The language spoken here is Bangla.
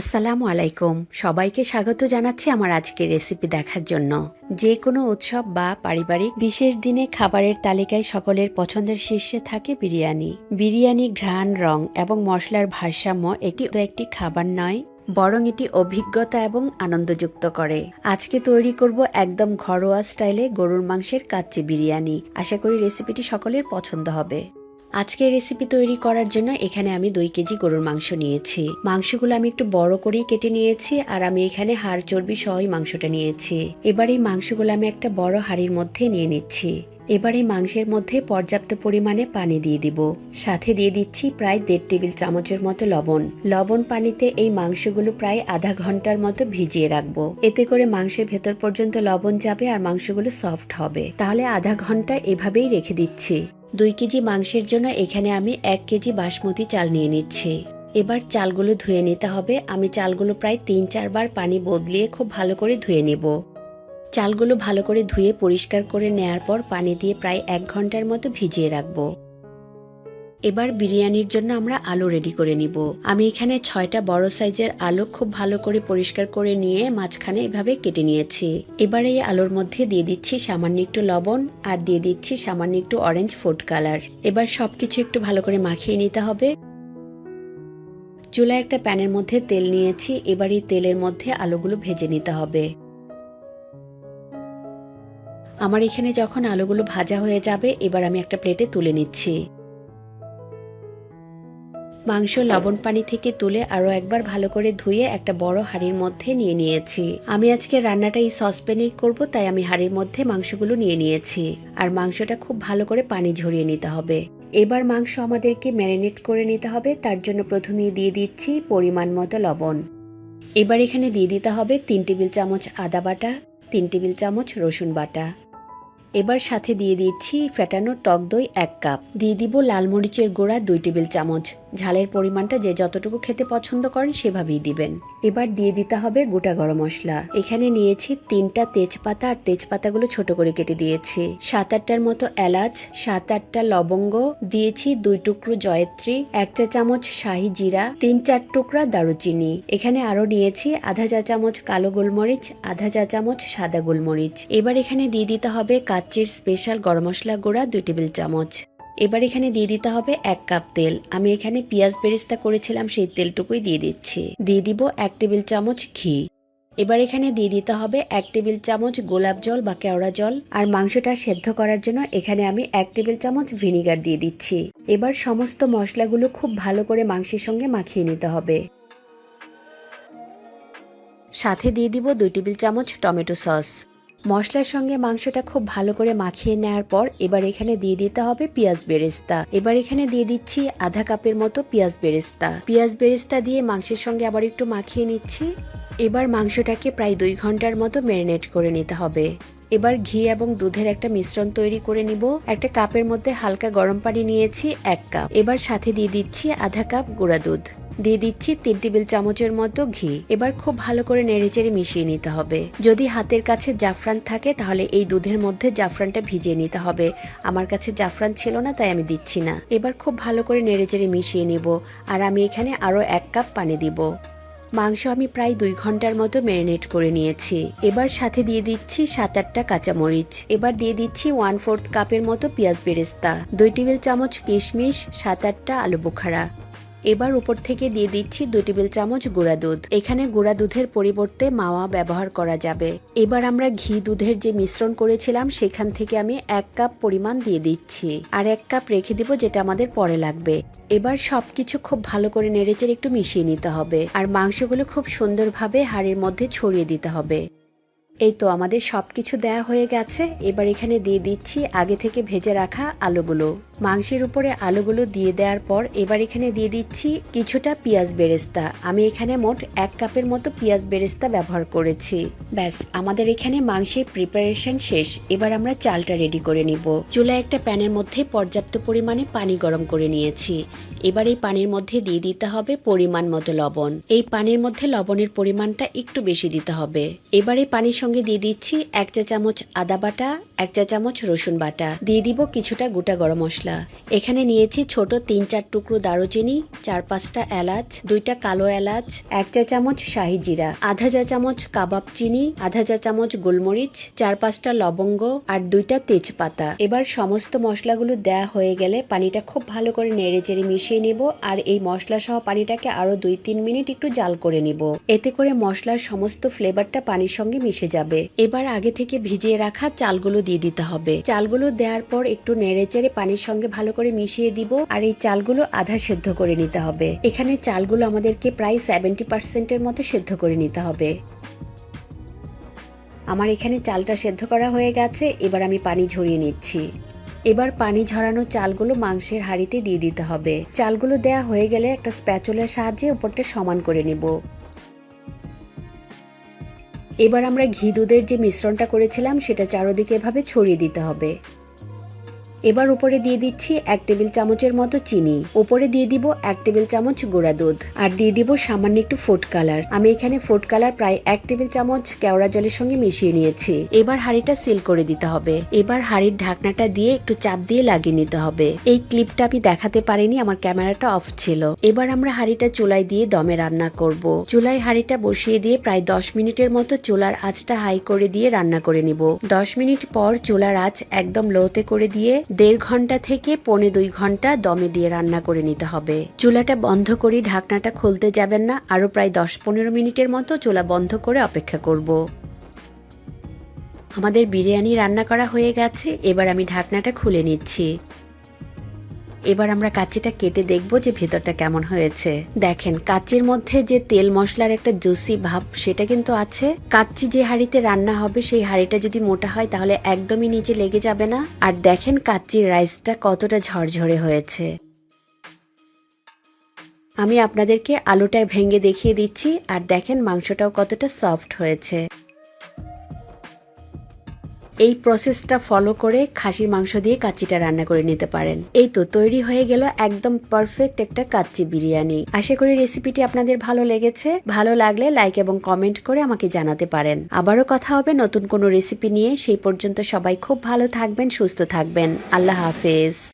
আসসালামু আলাইকুম। সবাইকে স্বাগত জানাচ্ছি আমার আজকের রেসিপি দেখার জন্য। যে কোনো উৎসব বা পারিবারিক বিশেষ দিনে খাবারের তালিকায় সকলের পছন্দের শীর্ষে থাকে বিরিয়ানি। বিরিয়ানি ঘ্রাণ, রং এবং মশলার ভারসাম্য একটি একটি খাবার নয়, বরং এটি অভিজ্ঞতা এবং আনন্দযুক্ত করে। আজকে তৈরি করব একদম ঘরোয়া স্টাইলে গরুর মাংসের কাচ্চি বিরিয়ানি। আশা করি রেসিপিটি সকলের পছন্দ হবে। আজকে রেসিপি তৈরি করার জন্য এখানে আমি দুই কেজি গরুর মাংস নিয়েছি। মাংসগুলো আমি একটু বড় করেই কেটে নিয়েছি আর আমি এখানে হাড় চর্বি সহই মাংসটা নিয়েছি। এবার এই মাংসগুলো আমি একটা বড় হাঁড়ির মধ্যে নিয়ে নিচ্ছি। এবার এই মাংসের মধ্যে পর্যাপ্ত পরিমাণে পানি দিয়ে দিব। সাথে দিয়ে দিচ্ছি প্রায় দেড় টেবিল চামচের মতো লবণ। লবণ পানিতে এই মাংসগুলো প্রায় আধা ঘণ্টার মতো ভিজিয়ে রাখব। এতে করে মাংসের ভেতর পর্যন্ত লবণ যাবে আর মাংসগুলো সফট হবে। তাহলে আধা ঘণ্টা এভাবেই রেখে দিচ্ছি। দুই কেজি মাংসের জন্য এখানে আমি এক কেজি বাসমতি চাল নিয়ে নিচ্ছি। এবার চালগুলো ধুয়ে নিতে হবে। আমি চালগুলো প্রায় তিন চারবার পানি বদলিয়ে খুব ভালো করে ধুয়ে নেব। চালগুলো ভালো করে ধুয়ে পরিষ্কার করে নেয়ার পর পানি দিয়ে প্রায় এক ঘণ্টার মতো ভিজিয়ে রাখব। এবার বিরিয়ানির জন্য আমরা আলু রেডি করে নিব। আমি এখানে ছয়টা বড় সাইজের আলু খুব ভালো করে পরিষ্কার করে নিয়ে মাঝখানে এভাবে কেটে নিয়েছি। এবার এই আলুর মধ্যে দিয়ে দিচ্ছি সামান্য একটু লবণ আর দিয়ে দিচ্ছি সামান্য একটু অরেঞ্জ ফুড কালার এবার সবকিছু একটু ভালো করে মাখিয়ে নিতে হবে। চুলায় একটা প্যানের মধ্যে তেল নিয়েছি, এবার এই তেলের মধ্যে আলুগুলো ভেজে নিতে হবে। আমার এখানে যখন আলুগুলো ভাজা হয়ে যাবে, এবার আমি একটা প্লেটে তুলে নিচ্ছি। মাংস লবণ পানি থেকে তুলে আরও একবার ভালো করে ধুয়ে একটা বড় হাঁড়ির মধ্যে নিয়ে নিয়েছি। আমি আজকে রান্নাটা এই সসপ্যানেই করব, তাই আমি হাঁড়ির মধ্যে মাংসগুলো নিয়ে নিয়েছি। আর মাংসটা খুব ভালো করে পানি ঝরিয়ে নিতে হবে। এবার মাংস আমাদেরকে ম্যারিনেট করে নিতে হবে, তার জন্য প্রথমেই দিয়ে দিচ্ছি পরিমাণ মতো লবণ। এবার এখানে দিয়ে দিতে হবে তিন টেবিল চামচ আদা বাটা, তিন টেবিল চামচ রসুন বাটা। এবার সাথে দিয়ে দিচ্ছি ফেটানো টক দই এক কাপ। দিয়ে দিব লাল মরিচের গুঁড়া দুই টেবিল চামচ। ঝালের পরিমাণটা যে যতটুকু খেতে পছন্দ করেন সেভাবেই দিবেন। এবার দিয়ে দিতে হবে গোটা গরম মশলা। এখানে নিয়েছি তিনটা তেজপাতা আর তেজপাতাগুলো ছোট করে কেটে দিয়েছি। সাত আটটার মতো এলাচ, সাত আটটা লবঙ্গ, দিয়েছি দুই টুকরো জয়ত্রী, এক চা চামচ শাহি জিরা, তিন চার টুকরা দারুচিনি। এখানে আরও নিয়েছি আধা চা চামচ কালো গোলমরিচ, আধা চা চামচ সাদা গোলমরিচ। এবার এখানে দিয়ে দিতে হবে কাচ্চির স্পেশাল গরম মশলা গুঁড়া দুই টেবিল চামচ। এবার এখানে দিয়ে দিতে হবে এক কাপ তেল। আমি এখানে পেঁয়াজ বেরেস্তা করেছিলাম, সেই তেলটুকুই দিয়ে দিচ্ছি। দিয়ে দিব এক টেবিল চামচ ঘি। এবার এখানে দিয়ে দিতে হবে এক টেবিল চামচ গোলাপ জল বা কেওড়া জল। আর মাংসটা সেদ্ধ করার জন্য এখানে আমি এক টেবিল চামচ ভিনিগার দিয়ে দিচ্ছি। এবার সমস্ত মশলাগুলো খুব ভালো করে মাংসের সঙ্গে মাখিয়ে নিতে হবে। সাথে দিয়ে দিব দুই টেবিল চামচ টমেটো সস। মশলার সঙ্গে মাংসটা খুব ভালো করে মাখিয়ে নেওয়ার পর এবার এখানে দিয়ে দিতে হবে পেঁয়াজ বেরেস্তা। এবার এখানে দিয়ে দিচ্ছি আধা কাপের মতো পেঁয়াজ বেরেস্তা। পেঁয়াজ বেরেস্তা দিয়ে মাংসের সঙ্গে আবার একটু মাখিয়ে নিচ্ছি। এবার মাংসটাকে প্রায় দুই ঘণ্টার মতো ম্যারিনেট করে নিতে হবে। এবার ঘি এবং দুধের একটা মিশ্রণ তৈরি করে নিব। একটা কাপের মধ্যে হালকা গরম পানি নিয়েছি, এক কাপ। এবার সাথে দিয়ে দিচ্ছি আধা কাপ গুঁড়া দুধ। দিয়ে দিচ্ছি তিন টেবিল চামচের মতো ঘি। এবার খুব ভালো করে নেড়েচেড়ে মিশিয়ে নিতে হবে। যদি হাতের কাছে জাফরান থাকে, তাহলে এই দুধের মধ্যে জাফরানটা ভিজিয়ে নিতে হবে। আমার কাছে জাফরান ছিল না, তাই আমি দিচ্ছি না। এবার খুব ভালো করে নেড়েচেড়ে মিশিয়ে নিব। আর আমি এখানে আরও এক কাপ পানি দিব। মাংস আমি প্রায় দুই ঘণ্টার মতো ম্যারিনেট করে নিয়েছি। এবার সাথে দিয়ে দিচ্ছি সাত আটটা কাঁচামরিচ। এবার দিয়ে দিচ্ছি ওয়ান ফোর্থ কাপের মতো পেঁয়াজ বেরেস্তা। দুই টেবিল চামচ কিশমিশ, সাত আটটা আলু বোখারা। এবার উপর থেকে দিয়ে দিচ্ছি দু টেবিল চামচ গুঁড়া দুধ। এখানে গুঁড়া দুধের পরিবর্তে মাওয়া ব্যবহার করা যাবে। এবার আমরা ঘি দুধের যে মিশ্রণ করেছিলাম, সেখান থেকে আমি এক কাপ পরিমাণ দিয়ে দিচ্ছি। আর এক কাপ রেখে দিব যেটা আমাদের পরে লাগবে। এবার সবকিছু খুব ভালো করে নেড়েচেড়ে একটু মিশিয়ে নিতে হবে। আর মাংসগুলো খুব সুন্দরভাবে হাড়ের মধ্যে ছড়িয়ে দিতে হবে। এই তো আমাদের সবকিছু দেয়া হয়ে গেছে। এবার এখানে দিয়ে দিচ্ছি আগে থেকে ভেজে রাখা আলুগুলো। মাংসের উপরে আলুগুলো দিয়ে দেওয়ার পর এবার এখানে দিয়ে দিচ্ছি কিছুটা পেঁয়াজ বেরেস্তা। আমি এখানে মোট এক কাপের মতো পেঁয়াজ বেরেস্তা ব্যবহার করেছি। ব্যাস, আমাদের এখানে মাংসের প্রিপারেশন শেষ। এবার আমরা চালটা রেডি করে নিব। চুলায় একটা প্যানের মধ্যে পর্যাপ্ত পরিমাণে পানি গরম করে নিয়েছি। এবার এই পানির মধ্যে দিয়ে দিতে হবে পরিমাণ মতো লবণ। এই পানির মধ্যে লবণের পরিমাণটা একটু বেশি দিতে হবে। এবার এই পানির সঙ্গে দিয়ে দিচ্ছি এক চা চামচ আদা বাটা, এক চা চামচ রসুন বাটা। দিয়ে দিব কিছুটা গোটা গরম মশলা। এখানে নিয়েছি ছোট তিন চার টুকরো দারুচিনি, চার পাঁচটা এলাচ, দুইটা কালো এলাচ, এক চা চামচ শাহি জিরা, আধা চা চামচ কাবাব চিনি, আধা চা চামচ গোলমরিচ, চার পাঁচটা লবঙ্গ আর দুইটা তেজপাতা। এবার সমস্ত মশলাগুলো দেয়া হয়ে গেলে পানিটা খুব ভালো করে নেড়ে চেড়ে মিশিয়ে নেব আর এই মশলা সহ পানিটাকে আরও দুই তিন মিনিট একটু জাল করে নিব। এতে করে মশলার সমস্ত ফ্লেভারটা পানির সঙ্গে মিশে যাবে। এবার আগে থেকে ভিজিয়ে রাখা চালগুলো দিয়ে দিতে হবে। চালগুলো দেওয়ার পর একটু নেড়ে চেড়ে পানির সঙ্গে ভালো করে মিশিয়ে দিব আর এই চালগুলো আধা সেদ্ধ করে নিতে হবে। এখানে চালগুলো আমাদেরকে প্রায় সেভেন্টি পার্সেন্টের মতো সেদ্ধ করে নিতে হবে। আমার এখানে চালটা সেদ্ধ করা হয়ে গেছে, এবার আমি পানি ঝরিয়ে নিচ্ছি। এবার পানি ঝরানো চালগুলো মাংসের হাঁড়িতে দিয়ে দিতে হবে। চালগুলো দেয়া হয়ে গেলে একটা স্প্যাচুলার সাহায্যে উপরটা সমান করে নেব। এবার আমরা ঘি দুধের যে মিশ্রণটা করেছিলাম সেটা চারোদিকে এভাবে ছড়িয়ে দিতে হবে। এবার উপরে দিয়ে দিচ্ছি এক টেবিল চামচের মতো চিনি। উপরে দিয়ে দিব এক টেবিল চামচ গুঁড়া দুধ। আর দিয়ে দিব সামান্য একটু ফুড কালার। আমি এখানে ফুড কালার প্রায় এক টেবিল চামচ কেওড়া জলের সঙ্গে মিশিয়ে নিয়েছি। এবার হাঁড়িটা সিল করে দিতে হবে। এবার হাঁড়ির ঢাকনাটা দিয়ে একটু চাপ দিয়ে লাগিয়ে নিতে হবে। এই ক্লিপটা আমি দেখাতে পারিনি, আমার ক্যামেরাটা অফ ছিল। এবার আমরা হাঁড়িটা চুলায় দিয়ে দমে রান্না করব। চুলায় হাঁড়িটা বসিয়ে দিয়ে প্রায় দশ মিনিটের মতো চুলার আঁচটা হাই করে দিয়ে রান্না করে নিব। দশ মিনিট পর চুলার আঁচ একদম লোতে করে দিয়ে দেড় ঘণ্টা থেকে পৌনে দুই ঘণ্টা দমে দিয়ে রান্না করে নিতে হবে। চুলাটা বন্ধ করে ঢাকনাটা খুলতে যাবেন না, আরও প্রায় দশ পনেরো মিনিটের মতো চুলা বন্ধ করে অপেক্ষা করব। আমাদের বিরিয়ানি রান্না করা হয়ে গেছে, এবার আমি ঢাকনাটা খুলে নিচ্ছি। এবার আমরা কাচ্চিটা কেটে দেখব যে ভেতরটা কেমন হয়েছে। দেখেন কাচ্চির মধ্যে যে তেল মশলার একটা জুসি ভাব, সেটা কিন্তু আছে। কাচ্চি যে হাঁড়িতে রান্না হবে, সেই হাঁড়িটা যদি মোটা হয়, তাহলে একদমই নিচে লেগে যাবে না। আর দেখেন কাচ্চির রাইসটা কতটা ঝরঝরে হয়েছে। আমি আপনাদেরকে আলুটা ভেঙে দেখিয়ে দিচ্ছি, আর দেখেন, মাংসটাও কতটা সফট হয়েছে। এই প্রসেসটা ফলো করে খাসির মাংস দিয়ে কাচ্চিটা রান্না করে নিতে পারেন। এই তো তৈরি হয়ে গেল একদম পারফেক্ট একটা কাচ্চি বিরিয়ানি। আশা করি রেসিপিটি আপনাদের ভালো লেগেছে। ভালো লাগলে লাইক এবং কমেন্ট করে আমাকে জানাতে পারেন। আবারও কথা হবে নতুন কোনো রেসিপি নিয়ে। সেই পর্যন্ত সবাই খুব ভালো থাকবেন, সুস্থ থাকবেন। আল্লাহ হাফেজ।